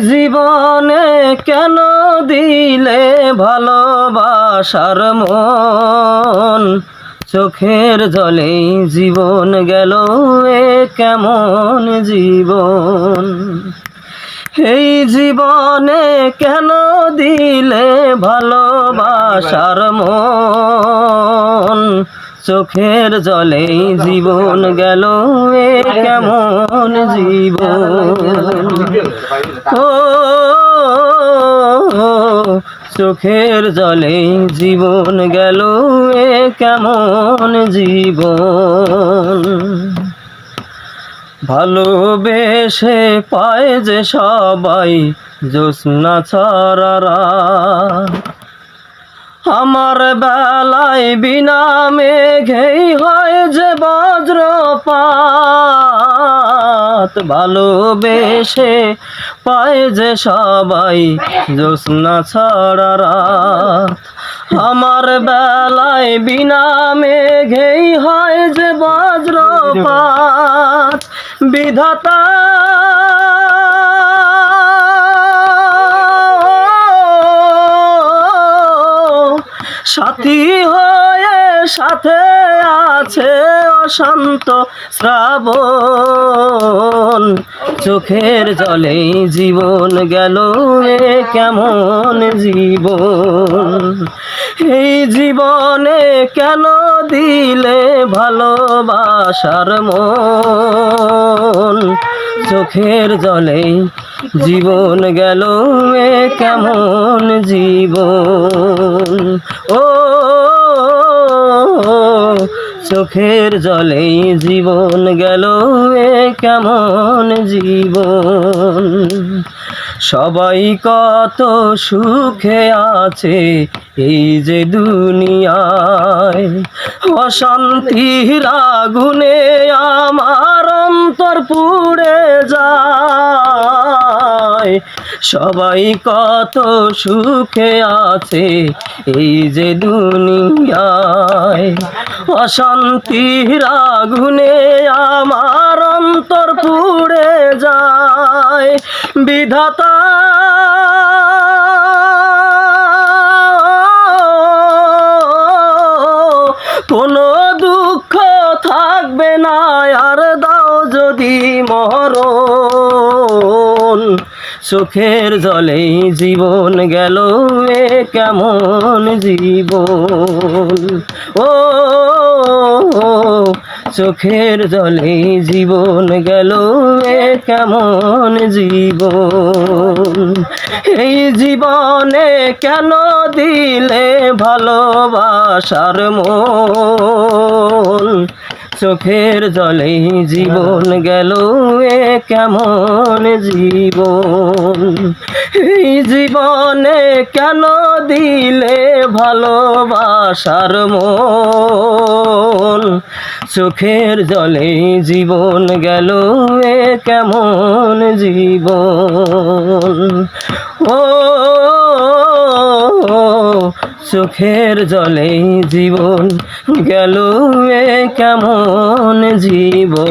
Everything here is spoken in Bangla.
জীবনে কেন দিলে ভালোবাসার মন? চোখের জলে জীবন গেল এ কেমন জীবন? এই জীবনে কেন দিলে ভালোবাসার মন? চোখের জলে জীবন গেল কেমন জীব ও, চোখের জলে জীবন গেল এ কেমন জীবন? ভালোবেসে পায় যে সবাই জ্যোৎস্না ছড়ারা। আমার বেলায় বিনা মেঘেই হয় যে বজ্রপাত। ভালোবেসে পায় যে সবাই জ্যোৎস্না ছড়ারা আমার বেলায় বিনা মেঘেই হয় যে বজ্রপাত। বিধাতা সাথী হয়ে সাথে আছে অশান্ত শ্রাবণ। চোখের জলে জীবন গেল এ কেমন জীবন? এই জীবনে কেন দিলে ভালোবাসার মন? চোখের জলে জীবন গেল এ কেমন জীবন? ও, চোখের জলে জীবন গেল এ কেমন জীবন? সবাই কত সুখে আছে এই যে দুনিয়ায়। অশান্তির আগুনে আমার অন্তর পুড়ে যায়। সবাই কত সুখে আছে এই যে দুনিয়ায়। অশান্তির আগুনে আমার অন্তর পুড়ে যায়। বিধাতা কোনো দুঃখ থাকবে না, আর যদি মরণ চোখের জলে জীবন গেল এ কেমন জীবন? ও, চোখের জলে জীবন গেল এ কেমন জীবন? এই জীবনে কেন দিলে ভালোবাসার মন? চোখের জলে জীবন গেল এ কেমন জীবন? এই জীবনে কেন দিলে ভালোবাসার মন? চোখের জলে জীবন গেল এ কেমন জীবন? ও চোখের জলে জীবন গেল কেমন জীবন?